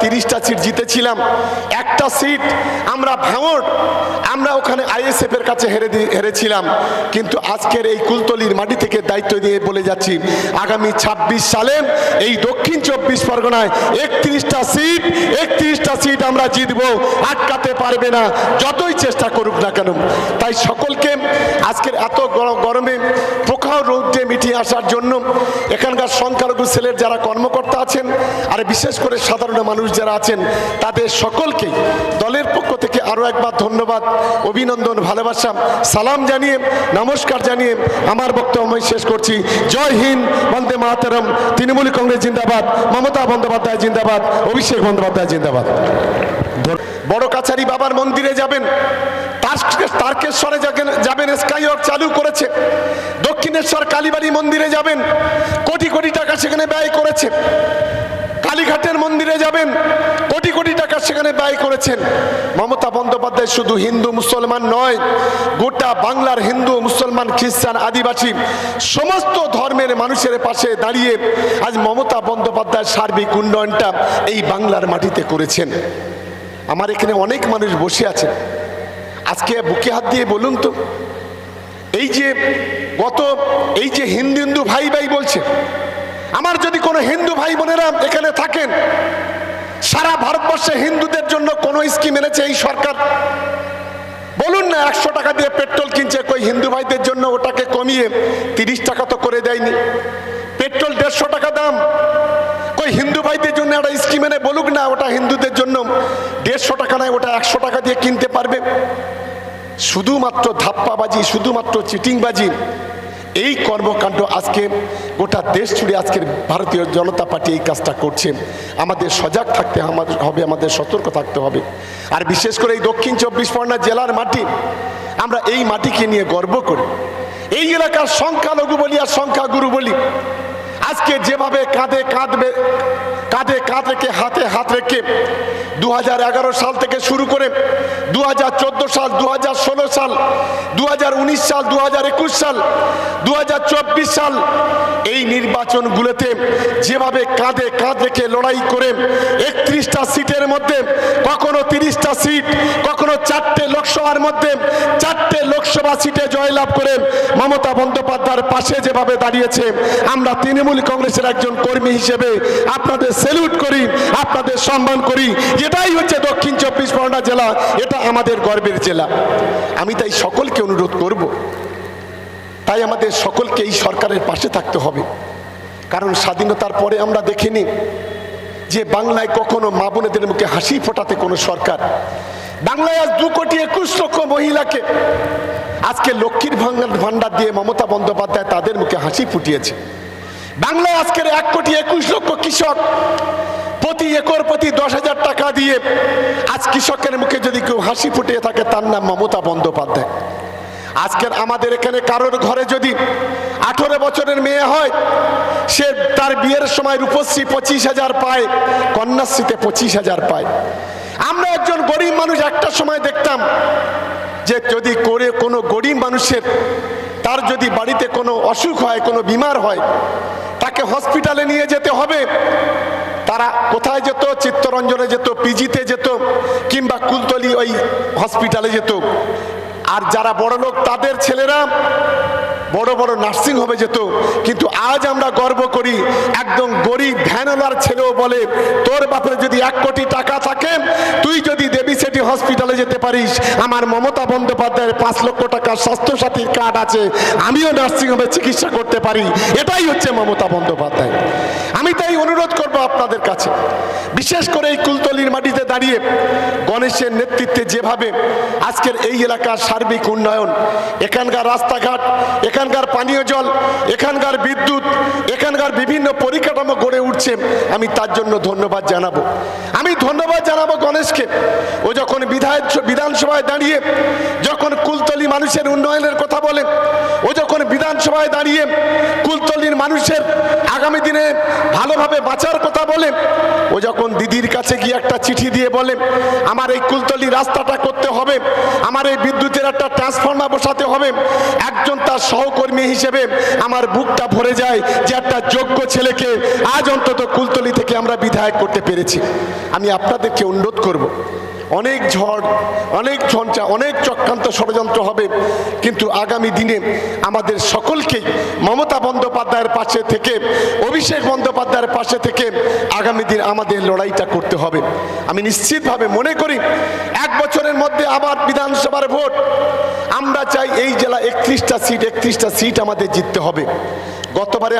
তিরিশটা সিট জিতেছিলাম। একটা সিট আমরা ভাঙড়, আমরা ওখানে আইএসএফ এর কাছে হেরে হেরেছিলাম। কিন্তু আজকের এই কুলতলির মাটি থেকে দায়িত্ব দিয়ে বলে যাচ্ছি, আগামী ২৬ সালে এই দক্ষিণ চব্বিশ পরগনায় একত্রিশটা সিট একত্রিশটা সিট আমরা জিতবো। আটকাতে পারবে না, যতই চেষ্টা করুক না কেন। তাই সকলকে আজকের এত গর- গরমে প্রখর রৌদ্রে মিটিয়ে আসার জন্য এখানকার সংখ্যালঘু সেলের যারা কর্মকর্তা আর বিশেষ করে সাধারণ মানুষ যারা আছেন, তাদের সকলকেই দলের পক্ষ থেকে আরও একবার ধন্যবাদ, অভিনন্দন, ভালোবাসা, সালাম জানিয়ে, নমস্কার জানিয়ে আমার বক্তব্য শেষ করছি। জয় হিন্দ, বন্দে মাতারম, তৃণমূল কংগ্রেস জিন্দাবাদ, মমতা বন্দ্যোপাধ্যায় জিন্দাবাদ, অভিষেক বন্দ্যোপাধ্যায় জিন্দাবাদ। বড় কাছারি বাবার মন্দিরে যাবেন, তার- তারকেশ্বরে যাবেন- যাবেন স্কাইওয়াক চালু করেছে। দক্ষিণেশ্বর কালীবাড়ি মন্দিরে যাবেন, কোটি কোটি টাকা সেখানে ব্যয় করেছে। কালীঘাটের মন্দিরে যাবেন। কোটি কোটি টাকা সেখানে ব্যয় করেছেন। মমতা বন্দ্যোপাধ্যায় শুধু হিন্দু মুসলমান নয়, গোটা বাংলার হিন্দু মুসলমান খ্রিস্টান আদিবাসী সমস্ত ধর্মের মানুষের পাশে দাঁড়িয়ে আজ মমতা বন্দ্যোপাধ্যায় সার্বিক উন্নয়নটা এই বাংলার মাটিতে করেছেন। আমার এখানে অনেক মানুষ বসে আছেন। আজকে বুকে হাত দিয়ে বলুন তো, এই যে গত, এই যে হিন্দু হিন্দু ভাই ভাই বলছে আমার যদি কোনো হিন্দু ভাই বোনেরা এখানে থাকেন, সারা ভারতবর্ষে হিন্দুদের জন্য কোনো স্কিম এনেছে এই সরকার? বলুন না, একশো টাকা দিয়ে পেট্রোল কিনছে, কই হিন্দু ভাইদের জন্য ওটাকে কমিয়ে তিরিশ টাকা তো করে দেয়নি। পেট্রোল দেড়শো টাকা দাম। কই হিন্দু ভাইদের জন্য একটা স্কিম এনে বলুক না, ওটা হিন্দুদের জন্য দেড়শো টাকা নয়, ওটা একশো টাকা দিয়ে কিনতে পারবে? শুধুমাত্র ধাপ্পাবাজি, শুধুমাত্র চিটিংবাজি এই কর্মকাণ্ড আজকে গোটা দেশ জুড়ে আজকের ভারতীয় জনতা পার্টি এই কাজটা করছে। আমাদের সজাগ থাকতে হবে, আমাদের সতর্ক থাকতে হবে। আর বিশেষ করে এই দক্ষিণ চব্বিশ পরগনা জেলার মাটি, আমরা এই মাটিকে নিয়ে গর্ব করি। এই এলাকার সংখ্যালঘু বলি আর সংখ্যাগুরু বলি, আজকে যেভাবে কাঁধে কাঁধবে কাঁধে কাঁধ রেখে হাতে হাত রেখে দু হাজার এগারো সাল থেকে শুরু করে দু হাজার সাল দু সাল দু সাল দু সাল দু সাল এই নির্বাচনগুলোতে যেভাবে কাঁধে কাঁধ রেখে লড়াই করে একত্রিশটা সিটের মধ্যে, কখনো তিরিশটা সিট, কখনো চারটে লোকসভার মধ্যে, চারটে লোকসভা সিটে জয়লাভ করে মমতা বন্দ্যোপাধ্যায়ের পাশে যেভাবে দাঁড়িয়েছে, আমরা তৃণমূল কংগ্রেসের একজন কর্মী হিসেবে আপনাদের সেলুট করি, আপনাদের সম্মান করি। এটাই হচ্ছে দক্ষিণ চব্বিশ পরগনা জেলা, এটা আমাদের গর্বের জেলা। আমি তাই সকলকে অনুরোধ করব, তাই আমাদের সকলকে এই সরকারের পাশে থাকতে হবে। কারণ স্বাধীনতার পরে আমরা দেখিনি যে বাংলায় কখনো মা বোনেদের মুখে হাসি ফোটাতে কোনো সরকার। বাংলায় আজ দু কোটি একুশ লক্ষ মহিলাকে আজকে লক্ষ্মীর ভাঙ্গার ভান্ডার দিয়ে মমতা বন্দ্যোপাধ্যায় তাদের মুখে হাসি ফুটিয়েছে। বাংলায় আজকের এক কোটি একুশ লক্ষ কৃষক প্রতি একর প্রতি দশ হাজার টাকা দিয়ে আজ কৃষকের মুখে যদি কেউ হাসি ফুটিয়ে থাকে, তার নাম মমতা বন্দ্যোপাধ্যায়। আজকের আমাদের এখানে কারোর ঘরে যদি আঠেরো বছরের মেয়ে হয়, সে তার বিয়ের সময় রূপশ্রী পঁচিশ হাজার পায়, কন্যাশ্রীতে পঁচিশ হাজার পায়। আমরা একজন গরিব মানুষ একটা সময় দেখতাম যে যদি করে কোনো গরিব মানুষের, তার যদি বাড়িতে কোনো অসুখ হয়, কোনো বিমার হয়, তাকে হসপিটালে নিয়ে যেতে হবে। তারা কোথায় যেত? চিত্তরঞ্জনে যেত, পিজিতে যেত, কিংবা কুলতলি ওই হসপিটালে যেত। আর যারা বড় লোক তাদের ছেলেরা বড় বড় নার্সিং হোমে যেত। কিন্তু আজ আমরা গর্ব করি, একদম গরিব ভ্যানওয়ালার ছেলেও বলে, তোর বাপের যদি এক কোটি টাকা থাকে, তুই যদি দেবী সেটি হসপিটালে যেতে পারিস। আমার মমতা বন্দ্যোপাধ্যায়ের পাঁচ লক্ষ টাকার স্বাস্থ্যসাথীর কার্ড আছে, আমিও নার্সিং হোমে চিকিৎসা করতে পারি। এটাই হচ্ছে মমতা বন্দ্যোপাধ্যায়। আমি তাই অনুরোধ করব আপনাদের কাছে, বিশেষ করে এই কুলতলির মাটিতে দাঁড়িয়ে গণেশের নেতৃত্বে যেভাবে আজকের এই এলাকার সার্বিক উন্নয়ন, এখানকার রাস্তাঘাট এখানকার পানীয় জল, এখানকার বিদ্যুৎ, এখানকার বিভিন্ন পরিকাঠামো গড়ে উঠছে, আমি তার জন্য ধন্যবাদ জানাব। আমি ধন্যবাদ জানাব গণেশকে। ও যখন বিধায় বিধানসভায় দাঁড়িয়ে যখন কুলতলি মানুষের উন্নয়নের কথা বলে বিধানসভায় দাঁড়িয়ে কুলতলির মানুষের আগামী দিনে ভালোভাবে বাঁচার কথা বলে, ও যখন দিদির কাছে গিয়ে একটা চিঠি দিয়ে বলে, আমার এই কুলতলি রাস্তাটা করতে হবে, আমার এই বিদ্যুতের একটা ট্রান্সফর্মার বসাতে হবে, একজন তার সহকর্মী হিসেবে আমার বুকটা ভরে যায় যে একটা যোগ্য ছেলেকে আজ অন্তত কুলতলি থেকে আমরা বিধায়ক করতে পেরেছি। আমি আপনাদেরকে অনুরোধ করব অনেক ঝড়, অনেক ঝঞ্ঝা, অনেক চক্রান্ত ষড়যন্ত্র হবে। কিন্তু আগামী দিনে আমাদের সকলকেই মমতা বন্দ্যোপাধ্যায়ের পাশে থেকে, অভিষেক বন্দ্যোপাধ্যায়ের পাশে থেকে আগামী দিন আমাদের লড়াইটা করতে হবে। আমি নিশ্চিতভাবে মনে করি, এক বছরের মধ্যে আবার বিধানসভার ভোট। আমরা চাই এই জেলা একত্রিশটা সিট একত্রিশটা সিট আমাদের জিততে হবে। গতবারে